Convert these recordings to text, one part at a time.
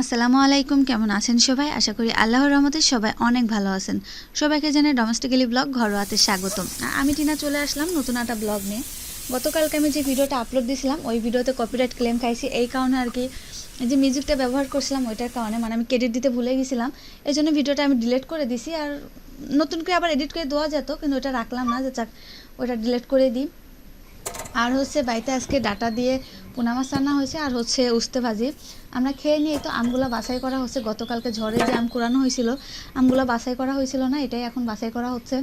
আসসালামু আলাইকুম। কেমন আছেন সবাই? আশা করি আল্লাহর রহমতে সবাই অনেক ভালো আছেন। সবাইকে জানাই ডোমেস্টিক্যালি ব্লগ ঘরোয়াতে স্বাগতম। আমি টিনা চলে আসলাম নতুন একটা ব্লগ নিয়ে। গতকালকে আমি যে ভিডিওটা আপলোড দিয়েছিলাম ওই ভিডিওতে কপিরাইট ক্লেম খাইছি। এই কারণে আর কি যে মিউজিকটা ব্যবহার করছিলাম, ওইটার কারণে মানে আমি ক্রেডিট দিতে ভুলে গেছিলাম। এই জন্য ভিডিওটা আমি ডিলিট করে দিছি। আর নতুন করে আবার এডিট করে দেওয়া যেত, কিন্তু ওটা রাখলাম না, যে চাক ওটা ডিলিট করে দিই। আর হচ্ছে বাড়িতে আজকে ডাটা দিয়ে পোনা মাছ রান্না হয়েছে, আর হচ্ছে উস্তে ভাজি। আমরা খেয়ে নিয়ে তো আমগুলো বাছাই করা হচ্ছে। গতকালকে ঝড়ে যে আম কুড়ানো হয়েছিল, আমগুলো বাছাই করা হয়েছিল না, এটাই এখন বাছাই করা হচ্ছে।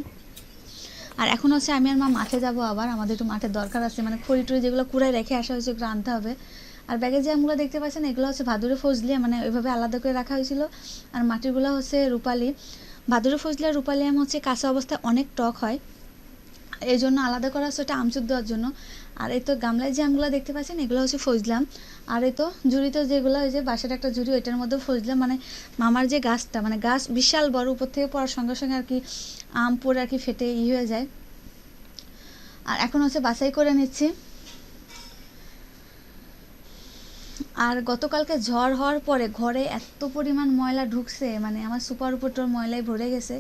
আর এখন হচ্ছে আমি আর মা মাঠে যাব আবার, আমাদের একটু মাঠের দরকার আছে মানে খড়ি টড়ি যেগুলো কুড়ায় রেখে আসা হয়েছে, ওগুলো আনতে হবে। আর ব্যাগে যে আমগুলো দেখতে পাচ্ছেন, এগুলো হচ্ছে ভাদুরে ফজলিয়া মানে ওইভাবে আলাদা করে রাখা হয়েছিল। আর মাটিরগুলো হচ্ছে রূপালি। ভাদুরে ফজলি আর রূপালি আম হচ্ছে কাঁচা অবস্থায় অনেক টক হয়। এই জন্য আলাদা করা হচ্ছে এটা আমচুর দেওয়ার জন্য। আর এই তো গামলায় যে আমগুলো দেখতে পাচ্ছেন, এগুলো হচ্ছে ফজলাম। আর এই তো ঝুড়িতে যেগুলো ওই যে বাসার একটা ঝুড়ি ওইটার মধ্যে ফজলাম। মানে মামার যে গাছটা মানে গাছ বিশাল বড়, উপর থেকে পড়ার সঙ্গে সঙ্গে আর কি আম পড়ে আর কি ফেটে ই হয়ে যায়। আর এখন হচ্ছে বাছাই করে নিচ্ছি। আর গতকালকে ঝড় হওয়ার পরে ঘরে এত পরিমাণ ময়লা ঢুকছে মানে আমার সুপার উপরটার ময়লায় ভরে গেছে।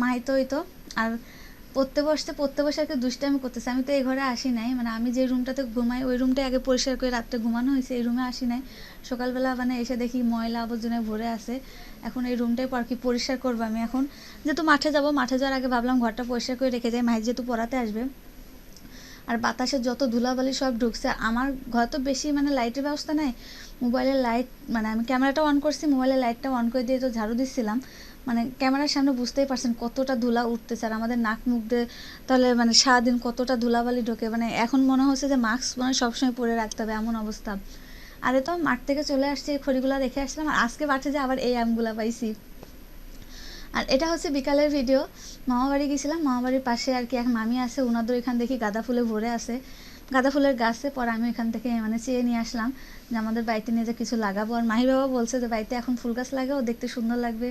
মাই তো ওই তো, আর পড়তে বসতে পড়তে বসে আর কি দুষ্টামি করতেছে। আমি তো এই ঘরে আসি নাই। মানে আমি যে রুমটাতে ঘুমাই, ওই রুমটা আগে পরিষ্কার করে রাত্রে ঘুমানো হয়েছে। এই রুমে আসি নাই। সকালবেলা মানে এসে দেখি ময়লা আবর্জনায় ভরে আছে। এখন এই রুমটাই আর কি পরিষ্কার করব আমি এখন? যেহেতু মাঠে যাব, মাঠে যাওয়ার আগে ভাবলাম ঘরটা পরিষ্কার করে রেখে যাই। মাই যেহেতু পড়াতে আসবে। আর বাতাসে যত ধুলাবালি সব ঢুকছে। আমার ঘর তো বেশি মানে লাইটের ব্যবস্থা নাই। মোবাইলের লাইট মানে আমি ক্যামেরাটা অন করছি। মোবাইলের লাইটটা অন করে দিয়ে তো ঝাড়ু দিচ্ছিলাম। মানে ক্যামেরার সামনে বুঝতেই পারছেন কতটা ধুলা উঠতেছে আর আমাদের নাক মুখ দিয়ে তাহলে মানে সারাদিন কতটা ধুলাবালি ঢোকে। মানে এখন মনে হচ্ছে যে মাস্ক মানে সবসময় পরে রাখতে হবে, এমন অবস্থা। আরে তো মাঠ থেকে চলে আসছি খড়িগুলো রেখে আসলাম আর আজকে মাঠে যে আবার এই আমগুলা পাইছি। আর এটা হচ্ছে বিকালের ভিডিও মামাবাড়ি গেছিলাম, মামাবাড়ির পাশে আর কি এক মামি আছে ওনাদের এখান দেখি গাঁদা ফুলে ভরে আছে। গাঁদা ফুলের গাছে পরে আমি এখান থেকে মানে চেয়ে নিয়ে আসলাম যে আমাদের বাড়িতে নিয়ে যে কিছু লাগাবো। আর মাহির বাবা বলছে যে বাড়িতে এখন ফুল গাছ লাগাও, দেখতে সুন্দর লাগবে।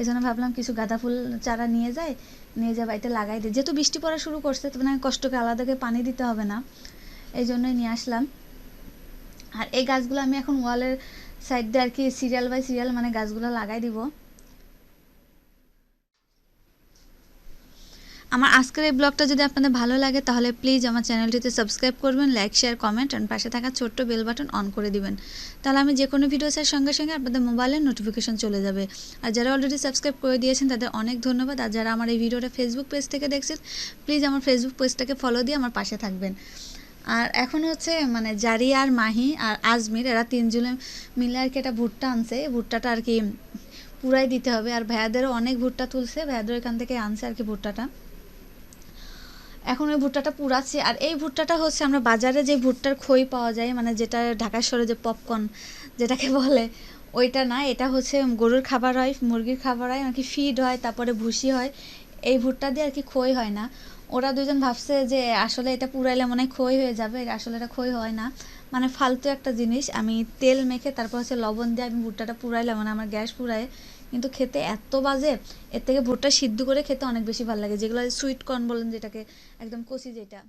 এই জন্য ভাবলাম কিছু গাঁদা ফুল চারা নিয়ে যাই, নিয়ে যা বাড়িতে লাগাই দিই। যেহেতু বৃষ্টি পড়া শুরু করছে, তো মানে কষ্টকে আলাদা করে পানি দিতে হবে না। এই জন্যই নিয়ে আসলাম। আর এই গাছগুলো আমি এখন ওয়ালের সাইড দিয়ে আর কি সিরিয়াল বাই সিরিয়াল মানে গাছগুলো লাগাই দিব। আমার আজকের এই ব্লগটা যদি আপনাদের ভালো লাগে, তাহলে প্লিজ আমার চ্যানেলটিতে সাবস্ক্রাইব করবেন লাইক শেয়ার কমেন্ট অ্যান্ড পাশে থাকা ছোট্ট বেল বাটন অন করে দিবেন। তাহলে আমি যে কোনো ভিডিও ছাড়ার সঙ্গে সঙ্গে আপনাদের মোবাইলে নোটিফিকেশন চলে যাবে। আর যারা অলরেডি সাবস্ক্রাইব করে দিয়েছেন, তাদের অনেক ধন্যবাদ। আর যারা আমার এই ভিডিওটা ফেসবুক পেজ থেকে দেখছেন প্লিজ আমার ফেসবুক পেজটাকে ফলো দিয়ে আমার পাশে থাকবেন। আর এখন হচ্ছে মানে জারি আর মাহি আর আজমির, এরা তিনজনে মিলে আর কি একটা ভুট্টা আনছে। ভুট্টাটা আর কি পুরাই দিতে হবে। আর ভাইয়াদেরও অনেক ভুট্টা তুলছে। ভাইয়াদের এখান থেকে আনছে আর কি ভুট্টাটা। এখন ওই ভুট্টাটা পুরাচ্ছি আর এই ভুট্টাটা হচ্ছে আমরা বাজারে যে ভুট্টার খই পাওয়া যায় মানে যেটা ঢাকা শহরে যে পপকর্ন যেটাকে বলে, ওইটা না, এটা হচ্ছে গরুর খাবার হয়, মুরগির খাবার হয়, নাকি ফিড হয়, তারপরে ভুসি হয়। এই ভুট্টা দিয়ে আর কি খই হয় না। ওরা দুজন ভাবছে যে আসলে এটা পুরাইলে মনে হয় খই হয়ে যাবে, আসলে এটা খই হয় না। মানে ফালতু একটা জিনিস, আমি তেল মেখে তারপর হচ্ছে লবণ দিয়ে আমি ভুট্টাটা পুরাইলাম মানে আমার গ্যাস পুরায় কিন্তু খেতে এত বাজে, এর থেকে ভুট্টা সিদ্ধ করে খেতে অনেক বেশি ভালো লাগে। যেগুলো সুইট কর্ন বলেন, যেটাকে একদম কষি যেটা।